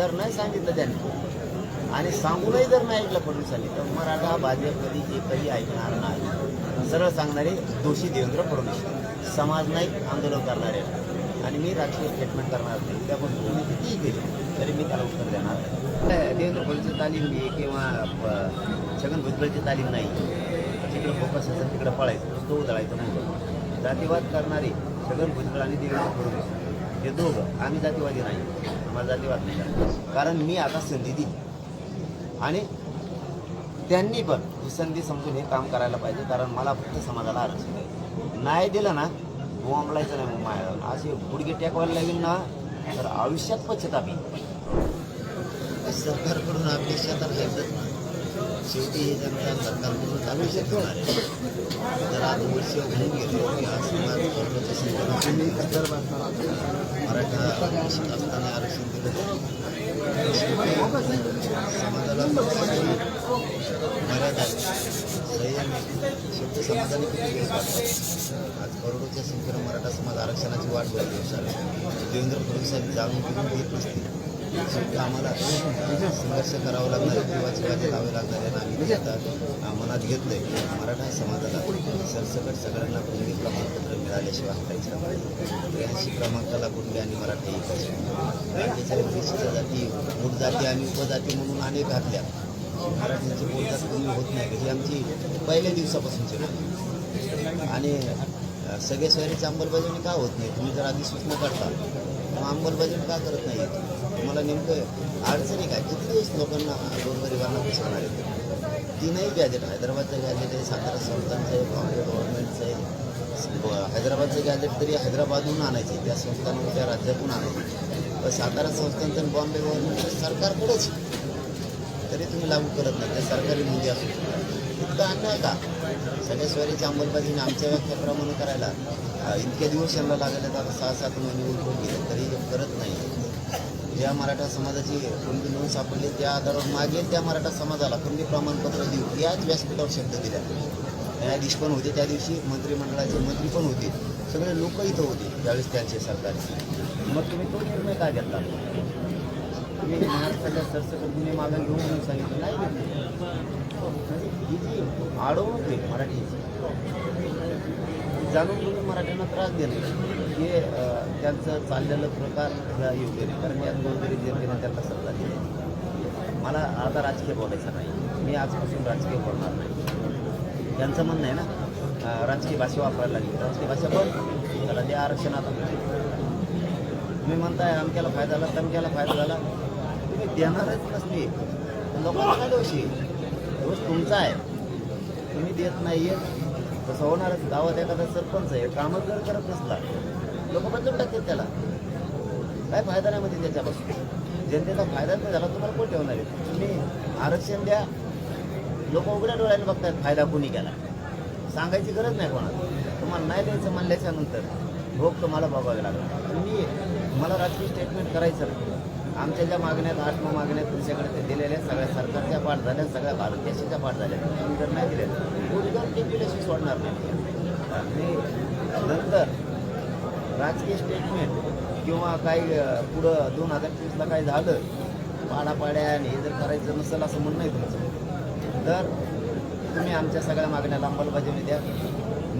जर नाही सांगितलं त्यांनी आणि सांगूनही जर नाही ऐकलं फडणवीसांनी तर मराठा भाजप कधी हे कधी ऐकणार नाही. सरळ सांगणारे दोषी देवेंद्र फडणवीस. समाज नाही आंदोलन करणारे. आणि मी राजकीय स्टेटमेंट करणार नाही. त्यापासून तुम्ही कितीही केली तरी मी त्याला उत्तर देणार नाही. देवेंद्र फडणवीसची तालीम घे किंवा छगन भुजबळची तालीम नाही. जिकडे फोकस असेल तिकडे पळायचं तो उधळायचं नाही. जातीवाद करणारे छगन भुजबळ आणि देवेंद्र फडणवीस. हे दोघं आम्ही जातीवादी नाही. आम्हाला जातीवाद नाही. कारण मी आता संधी दिली. आणि त्यांनी पण ही संधी समजून हे काम करायला पाहिजे कारण मला फक्त समाजाला आरक्षण आहे. नाही दिलं ना बोंबलायचं नाही मग माझ्या असे गुडघे टेकवायला लागेल ना तर आयुष्यात पश्चाताप येईल सरकारकडून अपेक्षा तर घेतच ना शेवटी हे जनता सरकारकडून अपेक्षा ठेवणार आहे जर आज वर्ष होऊन गेले की हा समाज मराठा शिकत असताना आरक्षण दिलं. समाजाला मर्यादा संयम शेवटी समाजाने किती वेळ आज करोडोच्या संख्येनं मराठा समाज आरक्षणाची वाट बघत दिवसाला देवेंद्र फडणवीसांनी जाणून घेऊन घेत नसतील. शेवटी आम्हाला संघर्ष करावा लागणार आहे. किंवा बाजी लावे लागणार आहे आम्ही आता मनात घेतलं आहे मराठा समाजाला सरसकट सगळ्यांना कुणबी प्रमाणपत्र मिळाल्याशिवाय हटायचं त्र्याऐंशी क्रमांकाला कुणबी आणि मराठा ऐकायचे बाकीच्या विशिष्ट जाती मूळ जाती आणि उपजाती म्हणून अनेक घातल्या. मराठ्यांची बोलतात कमी होत नाही. ही आमची पहिल्या दिवसापासूनची आणि सगळे सोयरीची अंमलबजावणी का होत नाही? तुम्ही जर आधी सूचना करता मग अंमलबजावणी का करत नाही तुम्हाला नेमकं अडचणी काय? किती दिवस लोकांना गोरगरिबांना पुसणार आहेत? तीनही गॅजेट हैदराबादचं गॅजेट आहे सातारा संस्थांचं आहे बॉम्बे गव्हर्नमेंटचं आहे हैदराबादचं गॅजेट तरी हैदराबादहून आणायचे त्या संस्थांना त्या राज्यातून आणायचे. पण सातारा संस्थांचं आणि बॉम्बे गव्हर्नमेंटचं सरकारकडेच तरी तुम्ही लागू करत नाही त्या सरकारी नोंदी असू इतका अन्याय का? सगळ्या स्वारीची अंमलबाजीने आमच्या व्याख्याप्रमाणे करायला इतके दिवस यांना लागले आता सहा सात महिने उलटून गेले तरी करत नाही. ज्या मराठा समाजाची कोणती नोंद सापडली त्या आधारावर मागेल त्या मराठा समाजाला कोणती प्रमाणपत्र देऊ याच व्यासपीठावर शब्द दिल्या न्यायाधीश पण होते त्या दिवशी मंत्रिमंडळाचे मंत्री पण होते. सगळे लोक इथं होते. त्यावेळेस त्यांचे सरकारचे मग तुम्ही तो निर्णय काय घेतला? आम्ही महाराष्ट्राच्या सरसकट गुन्हे मागे घेऊन म्हणून सांगितलं. नाही घेतले. म्हणजे ही जी अडवणूक आहे मराठीची. जाणून तुम्ही मराठ्यांना त्रास देणं हे त्यांचं चाललेलं प्रकार ह्या योग्य नाही कारण यात गोरगरीब जनतेने त्यांना सल्ला दिला मला आता राजकीय बोलायचं नाही. मी आजपासून राजकीय बोलणार नाही. त्यांचं म्हणणं आहे ना राजकीय भाषा वापरायला लागली. राजकीय भाषा पण त्याला ते आरक्षण आता तुम्ही म्हणताय अमक्याला फायदा झाला तमक्याला फायदा झाला. तुम्ही देणारच नसते लोकांना काय दोष दोष तुमचा आहे. तुम्ही देत नाही नाहीये तसं होणारच गावात एखादा सरपंच आहे कामच जर करत नसला लोक बदलून टाकतात त्याला. काय फायदा नाही म्हणजे त्याच्यापासून? जनतेचा फायदाच नाही झाला तुम्हाला कोण ठेवणार आहे? तुम्ही आरक्षण द्या. लोक उघड्या डोळ्याने बघतात फायदा कोणी केला. सांगायची गरज नाही कोणाला. तुम्हाला नाही द्यायचं म्हणल्याच्या नंतर भोग तुम्हाला बघावे लागणार तुम्ही मला राजकीय स्टेटमेंट करायचं आमच्या ज्या मागण्यात आठ मागण्यात तुमच्याकडे ते दिलेल्या आहेत, सगळ्या सरकारच्या पाठ झाल्या सगळ्या भारत देशाच्या पाठ झाल्या. तुम्ही जर नाही दिल्या उद्गार टिपिल्याशी सोडणार नाही. आणि नंतर राजकीय स्टेटमेंट किंवा काही पुढं दोन हजार चोवीसला काय झालं पाडापाड्या आणि हे जर करायचं नसेल असं म्हणणं आहे तुमचं तर तुम्ही आमच्या सगळ्या मागण्याला अंमलबजावणी द्या.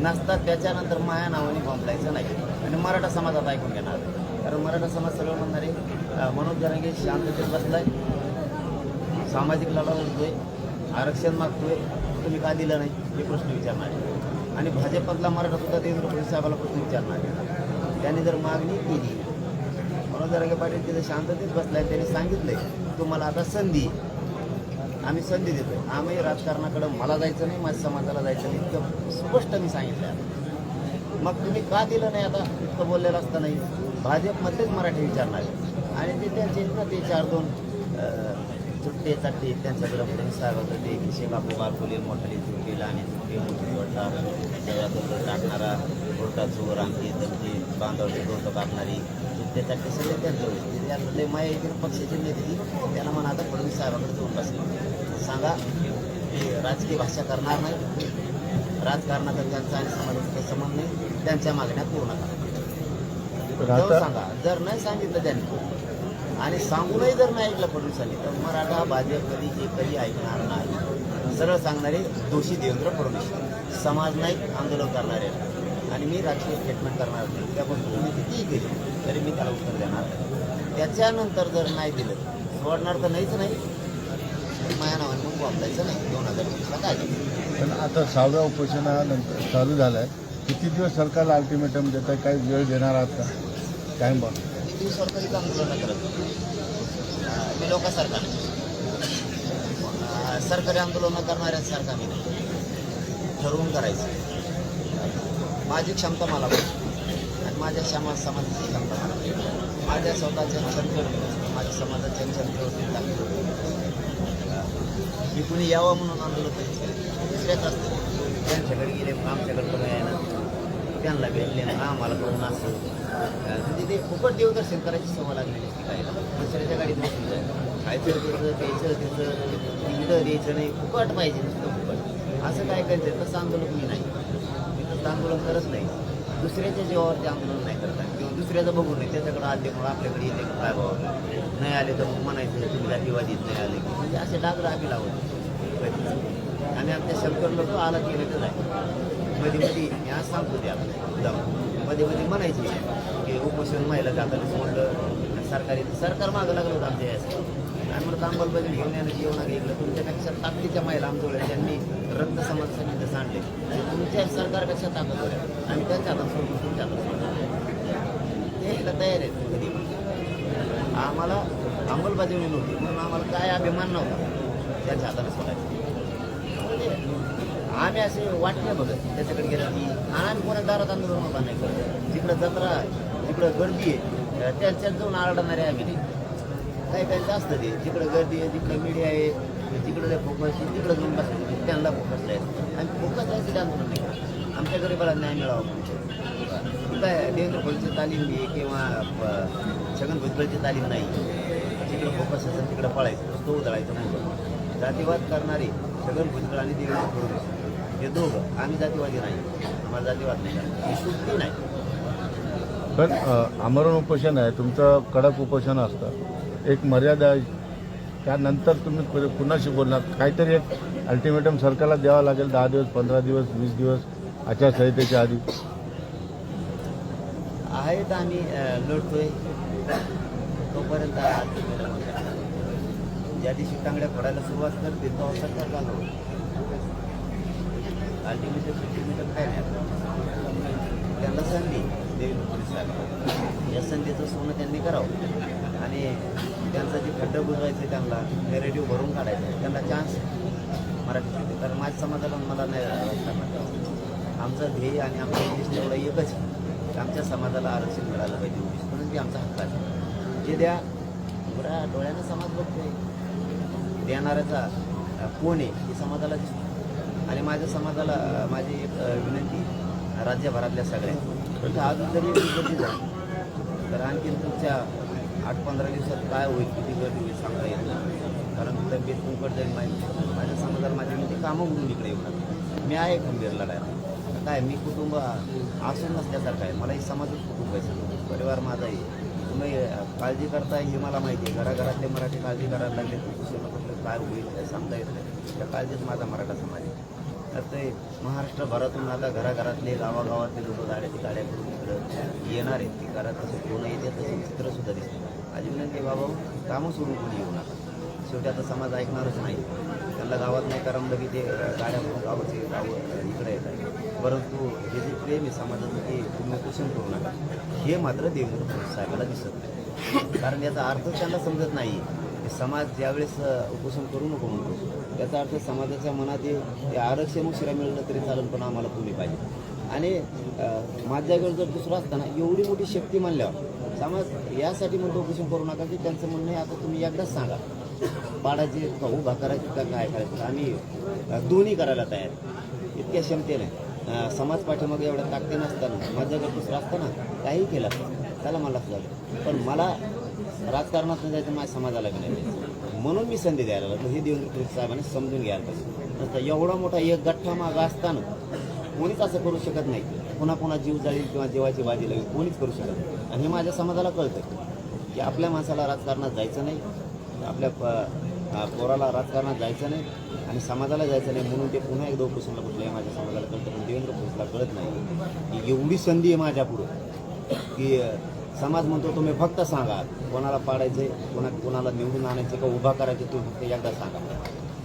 नसतात त्याच्यानंतर माया नावाने बॉम्बलायचं नाही आणि मराठा समाजात ऐकून घेणार कारण मराठा समाज सगळं म्हणणारे आहे मनोज जरांगे शांततेत बसलाय सामाजिक लढा लढतोय आरक्षण मागतोय तुम्ही का दिलं नाही हे प्रश्न विचारणार आहे. आणि भाजपमधला मराठासुद्धा देवेंद्र फडणवीस साहेबाला प्रश्न विचारणार आहे. त्यांनी जर मागणी केली मनोज जरांगे पाटील तिथे शांततेत बसलाय त्यांनी सांगितलंय तुम्हाला आता संधी आहे. आम्ही संधी देतोय. आम्ही राजकारणाकडे मला जायचं नाही माझ्या समाजाला जायचं नाही. इतकं स्पष्ट मी सांगितलं आता मग तुम्ही का दिलं नाही आता? इतकं बोललेलं असतं नाही भाजपमधलेच मराठी विचारणार आणि ते त्यांचे ना ते चार दोन चुट्टे चट्टे त्यांच्याकडे फडणवीस साहेब होतं. ते किशे बापू बारकुले मोठाली चुट्टीला आणि चुट्टी मोठी वडला त्याच्यावर टाकणारा गोटा चोर आमची त्यांची बांधवची डोकं कापणारी चट्टे सगळे त्यांचे होते ते त्यातले येतील पक्षाचे नेते त्यांना म्हणा आता फडणवीस साहेबाकडे जाऊन बसले. सांगा की राजकीय भाषा करणार नाही. राजकारणाचा त्यांचा आणि समाजाचा संबंध नाही. त्यांच्या मागण्या पूर्ण करा. सांगा. जर नाही सांगितलं त्यांनी आणि सांगूनही जर नाही ऐकलं फडणवीसांनी तर मराठा भाजप कधी हे कधी ऐकणार नाही. सरळ सांगणारे दोषी देवेंद्र फडणवीस. समाज नाही आंदोलन करणारे. आणि मी राजकीय स्टेटमेंट करणार नाही. त्यापासून तुम्ही कितीही केली तरी मी त्याला उत्तर देणार नाही. त्याच्यानंतर जर नाही दिलं सोडणार तर नाहीच नाही. माझ्या नावाने मग वापरायचं नाही. दोन हजार वीसला काय? पण आता सहाव्या उपोषणानंतर चालू झालं आहे किती दिवस सरकारला अल्टिमेटम देत आहे काही वेळ देणार आहात का? काय बघ मी तुम्ही सरकारी आंदोलन करत मी लोक सरकार. सरकारी आंदोलन करणाऱ्यांसारखा मी नाही. ठरवून करायचं. माझी क्षमता मला आणि माझ्या समाज समाजाची क्षमता मला माझ्या स्वतःचे क्षमतेवर माझ्या समाजाच्या क्षमतेवरती मी कुणी यावं म्हणून आणलं करीत दुसऱ्याच असतं. त्यांच्याकडे गेले आमच्याकडे पण ना त्यांना भेटले ना आम्हाला करून असं म्हणजे ते फुकट देवदर्शन करायची सवय लागलेली असते काय दुसऱ्याच्या गाडीत बसून जायचं. खायचं त्याचं प्यायचं त्याचं तिकडं द्यायचं नाही. फुकट पाहिजे. असं काय करायचं तसं आंदोलन मी नाही. मी तसं आंदोलन करत नाही. दुसऱ्याच्या जीवावरती आंदोलन नाही करत. किंवा दुसऱ्याचं बघू नये त्याच्याकडे आले म्हणून आपल्याकडे येते काय बाबा नाही आले तर मग म्हणायचं तुम्ही जातीवादीत नाही आले. की म्हणजे असे डाग आम्ही लावत आणि आमच्या शंकर लोक आला की तर आहे. मध्ये मध्ये मी आज सांगतो ते आपल्याला जाऊन. मध्ये मध्ये म्हणायचे की उपोषण महिला जाताना सोडलं सरकारी सरकार मागं लागलं होतं आमच्या यासाठी. आणि म्हणून अंमलबजावणी घेऊन येणं जेवण घेतलं तुमच्यापेक्षा ताकदीच्या महिला आमच्याकडे त्यांनी रक्त समाज समिती सांडले. तुमच्या सरकारपेक्षा ताकद होत्या आम्ही त्यांच्या हातात सोडून तुमच्या हातात सोडलं ते तयार आहेत. कधी आम्हाला अंमलबजावणी नव्हती. म्हणून आम्हाला काय अभिमान नव्हता. त्यांच्या हाताला सोडायचं. म्हणजे आम्ही असे वाटले बघत त्याच्याकडे गेलं की आम्ही कोणा दारात आंदोलन उभा नाही करत. जिकडं जत्रा जिकडं गर्दी आहे त्याच्यात जाऊन आरडणारे आम्ही. नाही काही काहींचं असतं ते जिकडं गर्दी आहे जिकडं मीडिया आहे तिकडं फोकस तिकडं जाऊन बसायचं त्यांना फोकस आहे. आणि फोकस राहायचं आंदोलन नाही. करत. आमच्या गरीबाला न्याय मिळावा काय देवेंद्र फडणवीसची तालीम घे किंवा छगन भुजबळची तालीम नाही. जिकडं फोकस असेल तिकडं पळायचं. तो उधळायचं म्हणून जातीवाद करणारे छगन भुजबळ आणि देवेंद्र फडणवीस. हे दोघं. आम्ही जातीवादी नाही. आम्हाला जातीवाद नाही करायचं. ही सुट्टी नाही. पण आमरण उपोषण आहे. तुमचं कडक उपोषण असतं. एक मर्यादा आहे. त्यानंतर तुम्ही कुणाशी बोलणार. काहीतरी एक अल्टिमेटम सरकारला द्यावं लागेल. दहा दिवस पंधरा दिवस वीस दिवस आचारसंहितेच्या आधी. आहेत आम्ही अं, लढतोय. तोपर्यंत ज्या दिवशी टांगड्या फोडायला सुरुवात करते तेव्हा सरकार चालू अल्टिमेटम अल्टिमेटम काय नाही. त्यांना संधी देवी पोलिसांना. या संधीचं सोनं त्यांनी करावं. आणि त्यांचा जे खड्डं बुजवायचं त्यांना नेरेटिव्ह भरून काढायचं त्यांना चान्स मराठी तर माझ्या समाजाला मला नाही राजकारणात आमचं ध्येय आणि आमचं उद्दिष्ट एवढं एकच आहे. की आमच्या समाजाला आरक्षण मिळालं पाहिजे उद्दिष्ट. म्हणून ते आमचा हक्क आहे. जे द्या उघडा डोळ्यानं समाज बघतोय. देणाऱ्याचा कोण आहे हे समाजाला दिसतो आणि माझ्या समाजाला माझी एक विनंती राज्यभरातल्या सगळ्या अजून जरी गर्दी झाली तर आणखीन तुमच्या आठ पंधरा दिवसात काय होईल किती गर्दी होईल सांगता येत नाही. कारण तब्येत कुंकट जाईल माहिती माझ्या समाजाला माझी म्हणजे कामं म्हणून इकडे येऊन मी आहे खंबीर लढायला. काय मी कुटुंब असून नसल्यासारखं आहे. मला हे समाजच कुटुंब आहे सगळं. परिवार माझा आहे. तुम्ही काळजी करताय हे मला माहिती आहे. घराघरातले मराठी काळजी करायला लागले कुटुंबाबद्दल काय होईल काय सांगता येत नाही. त्या काळजीत माझा मराठा समाज आहे. तर ते महाराष्ट्रभरातून आता घराघरातले गावागावातले लोक गाड्याची गाड्या करून इकडं येणार आहेत. ती घरात तसं कोण येते तसं चित्रसुद्धा दिसतं माझी बाबा कामं सोडून कोणी येऊ नका. शेवटी आता समाज ऐकणारच नाही. त्यांना गावात नाही करमलं की ते गाड्या करून गावाचे गाव इकडे येतात. परंतु हे जे प्रेम आहे समाजाचं ते तुम्ही उपोषण करू नका. हे मात्र देवेंद्र साहेबाला दिसत नाही. कारण याचा अर्थ त्यांना समजत नाही. समाज ज्यावेळेस उपोषण करू नको म्हणतो त्याचा अर्थ समाजाच्या मनात हे आरक्षण उशिरा मिळलं तरी चालेल पण आम्हाला तुम्ही पाहिजे. आणि माझ्याकडे माझ्या जर दुसरं असताना एवढी मोठी शक्ती मानल्यावर समाज यासाठी मग उपोषण करू नका की त्यांचं म्हणणं आहे आता तुम्ही एकदाच सांगा. पाडाचे का उभा करायची का काय करायचं? आम्ही दोन्ही करायला तयार. इतक्या क्षमतेने. समाज पाठीमागे एवढ्या ताकदी नसताना माझ्याकडे जर दुसरं असताना काही केलं त्याला मला झालं. पण मला राजकारणात जायचं माझ्या समाजाला बी नाही म्हणून मी संधी द्यायला लागलो. हे देवेंद्र साहेबांनी समजून घ्यायला पाहिजे. एवढा मोठा एक गठ्ठा मागं असताना कोणीच असं करू शकत नाही. पुन्हा पुन्हा जीव जाईल किंवा जीवाची बाजी लागेल कोणीच करू शकत नाही. आणि हे माझ्या समाजाला कळतं की आपल्या माणसाला राजकारणात जायचं नाही आपल्या पोराला राजकारणात जायचं नाही आणि समाजाला जायचं नाही म्हणून ते पुन्हा एकदा उपोषणला आहे माझ्या समाजाला कळतं पण देवेंद्र फडणवीसला कळत नाही की एवढी संधी आहे माझ्यापुढं की समाज म्हणतो तुम्ही फक्त सांगा कोणाला पाडायचंय कोणा कोणाला निवडून आणायचं का उभा करायचं तुम्ही फक्त एकदा सांगा.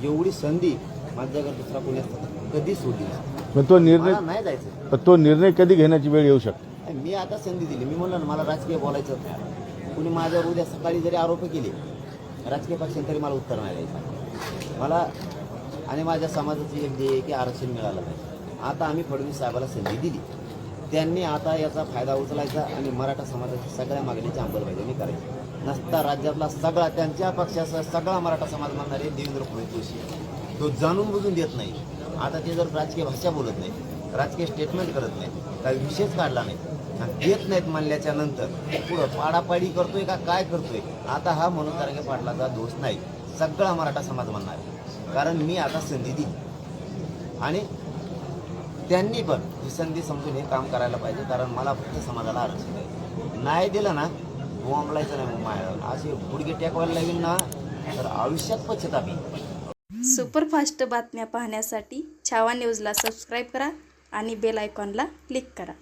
एवढी संधी माझ्याकडे दुसरा कोणी असतं कधीच सोडली नाही. पण तो निर्णय मला नाही जायचं पण तो निर्णय कधी घेण्याची वेळ येऊ शकते? नाही, मी आता संधी दिली. मी म्हणलं ना मला राजकीय बोलायचं नाही. कुणी माझ्यावर उद्या सकाळी जरी आरोप केले राजकीय पक्षाने तरी मला उत्तर नाही द्यायचं. मला आणि माझ्या समाजाची एक ध्येय आहे की आरक्षण मिळालं पाहिजे. आता आम्ही फडणवीस साहेबाला संधी दिली. त्यांनी आता याचा फायदा उचलायचा आणि मराठा समाजाच्या सगळ्या मागणीची अंमलबजावणी करायची. नसता राज्यातला सगळा त्यांच्या पक्षाचा सगळा मराठा समाज म्हणणारे देवेंद्र फडणवीस जोशी. तो जाणून बुजून देत नाही. आता ते जर राजकीय भाषा बोलत नाही राजकीय स्टेटमेंट करत नाही काही विषयच काढला नाही देत नाहीत म्हणल्याच्या नंतर पुढं पाडापाडी करतोय का काय करतोय? आता हा म्हणून पाडलाचा पाटलाचा दोष नाही. सगळा मराठा समाज म्हणणार आहे. कारण मी आता संधी दिली. आणि त्यांनी पण ही संधी समजून हे काम करायला पाहिजे कारण मला फक्त समाजाला आरक्षण आहे. नाही दिलं ना बोंबलायचं नाही मग माझ्या असे गुडघे टेकवायला लागेल ना. तर आयुष्यात पश्चाताप सुपरफास्ट बातम्या पाहण्यासाठी छावा न्यूजला सबस्क्राईब करा आणि बेल आयकॉनला क्लिक करा.